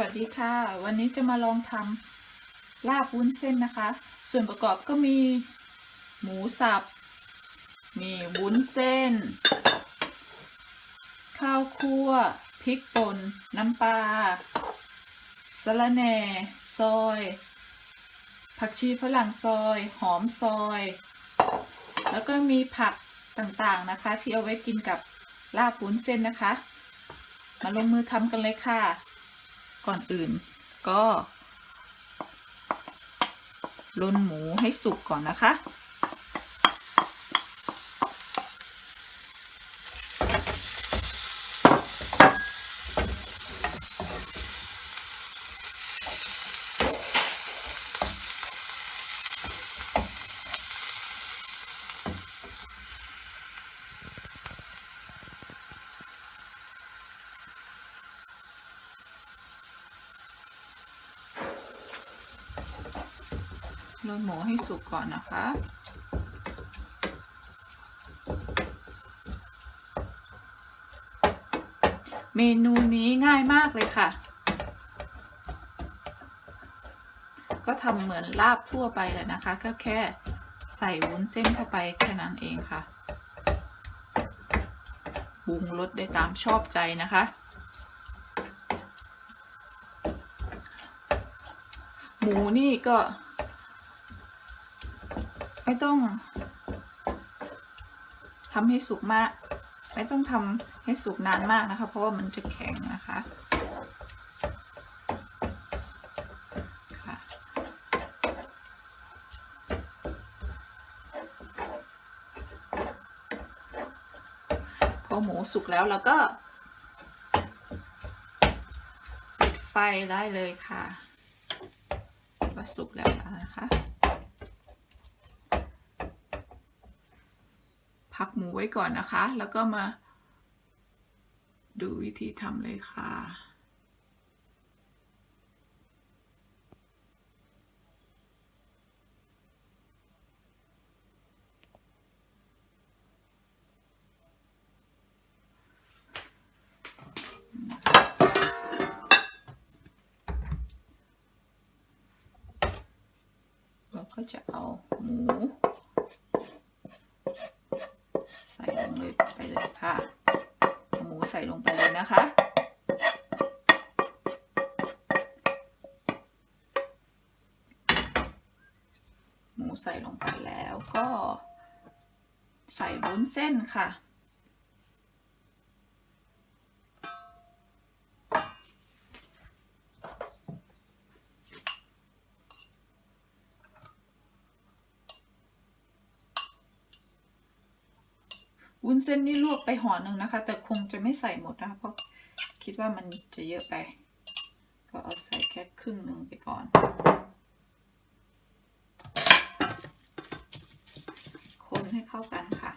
วัสดีค่ะ วันนี้จะมาลองทำลาบวุ้นเส้นนะคะ ส่วนประกอบก็มีหมูสับ มีวุ้นเส้น ข้าวคั่วพริกป่น น้ำปลาสะระแหน่ซอย ผักชีฝรั่งซอย หอมซอย แล้วก็มีผักต่างๆนะคะ ที่เอาไว้กินกับลาบวุ้นเส้นนะคะ มาลงมือทำกันเลยค่ะ ก่อนอื่นก็ลนหมูให้สุกก่อนนะคะ ลนหมูให้สุกก่อนนะคะ เมนูนี้ง่ายมากเลยค่ะ ก็ทำเหมือนลาบทั่วไปเลยนะคะ ก็แค่ใส่วุ้นเส้นเข้าไปแค่นั้นเองค่ะปรุงรสได้ตามชอบใจนะคะ หมูนี่ก็ ไม่ต้องทำให้สุกมาก ไม่ต้องทำให้สุกนานมากนะคะ เพราะว่ามันจะแข็งนะคะค่ะพอหมูสุกแล้วเราก็ปิดไฟได้เลยค่ะว่าสุกแล้วนะคะ พักหมู ไว้ก่อนนะคะ แล้วก็มา ดูวิธีทำเลยค่ะเราก็จะเอาหมู ใส่ล งเลยไปเลยค่ะ หมูใส่ลงไปเลยนะคะหมูใส่ลงไปแล้วก็ใส่วุ้นเส้นค่ะ วุ้นเส้นนี่ลวกไปห่อหนึ่งนะคะ แต่คงจะไม่ใส่หมดนะคะเพราะคิดว่ามันจะเยอะไป ก็เอาใส่แค่ครึ่งหนึ่งไปก่อน คนให้เข้ากันค่ะ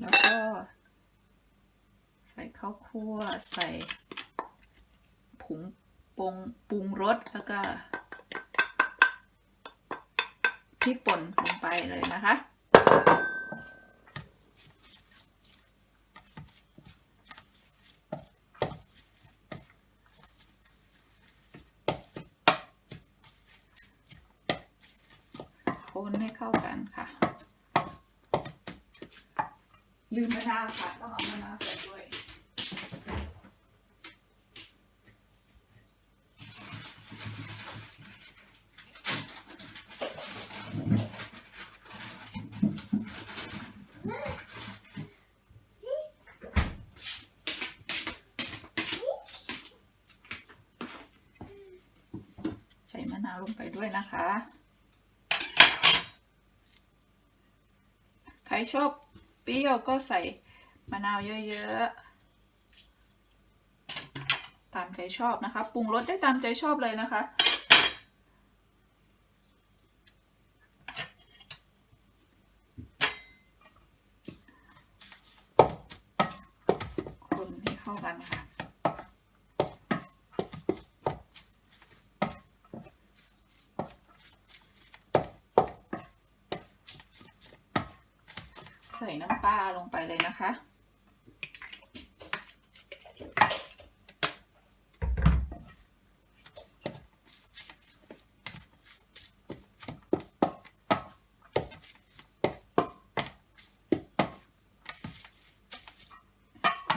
แล้วก็ ใส่ข้าว คั่วใส่ผงปรุงปรุงรสแล้วก็พริกป่นลงไปเลยนะคะ คนให้เข้ากันค่ะ ลืมมะนาวค่ะ ต้องเอามะนาว ลงไปด้วยนะคะ ใครชอบเปรี้ยวก็ใส่มะนาวเยอะๆ ตามใจชอบนะคะ ปรุงรสได้ตามใจชอบเลยนะคะคนให้เข้ากันค่ะ น้ำปลาลงไปเลยนะคะ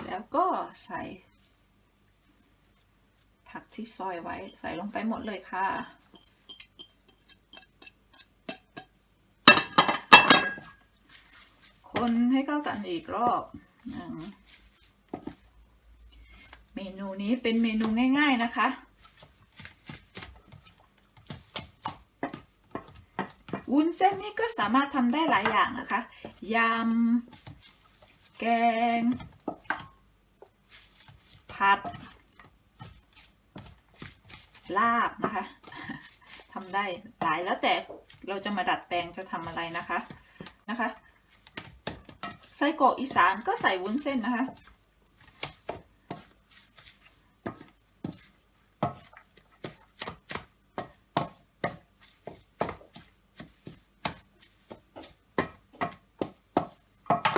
แล้วก็ใส่ ผักที่ซอยไว้ใส่ลงไปหมดเลยค่ะ นให้เข้ากันอีกรอบหนึ่งเมนูนี้เป็นเมนูง่าย ๆนะคะ วุ้นเส้นนี่ก็สามารถทำได้หลายอย่างนะคะ ยำ แกง ผัด ลาบนะคะทำได้หลายแล้วแต่เราจะมาดัดแปลงจะทำอะไรนะคะนะคะ ส้กรอกอีสานก็ใส่วุ้นเส้นนะคะ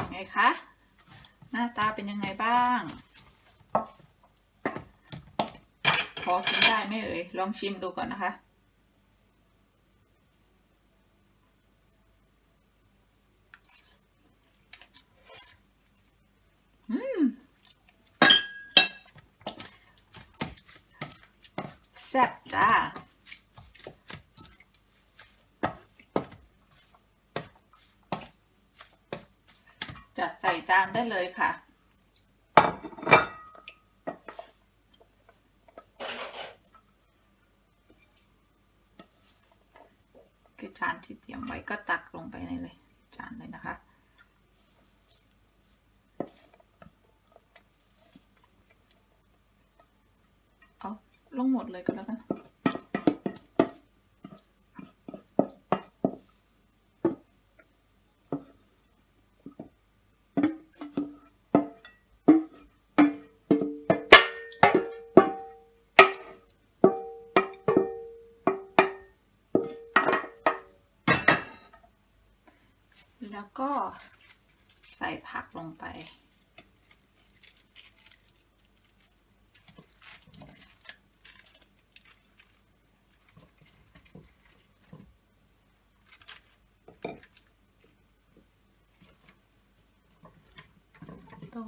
ไงคะ หน้าตาเป็นยังไงบ้าง พอกินได้ไหมเอ่ย ลองชิมดูก่อนนะคะ อืม แซ่บจ้าจัดใส่จานได้เลยค่ะ คือจานที่เตรียมไว้ก็ตักลงไปในเลย จานเลยนะคะ เอา ลงหมดเลยก็แล้วกันแล้วก็ใส่ผักลงไป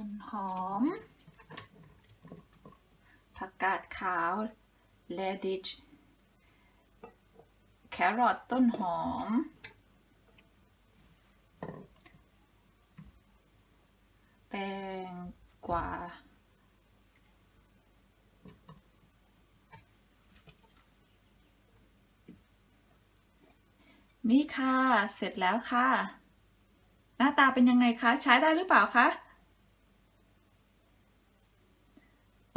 นหอม ผักกาดขาวเลดิชแครอทต้นหอม แตงกวานี่ค่ะ เสร็จแล้วค่ะ หน้าตาเป็นยังไงคะ ใช้ได้หรือเปล่าคะ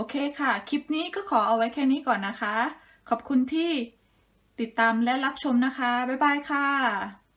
อเคค่ะ คลิปนี้ก็ขอเอาไว้แค่นี้ก่อนนะคะ ขอบคุณที่ติดตามและรับชมนะคะ บ๊ายบายค่ะ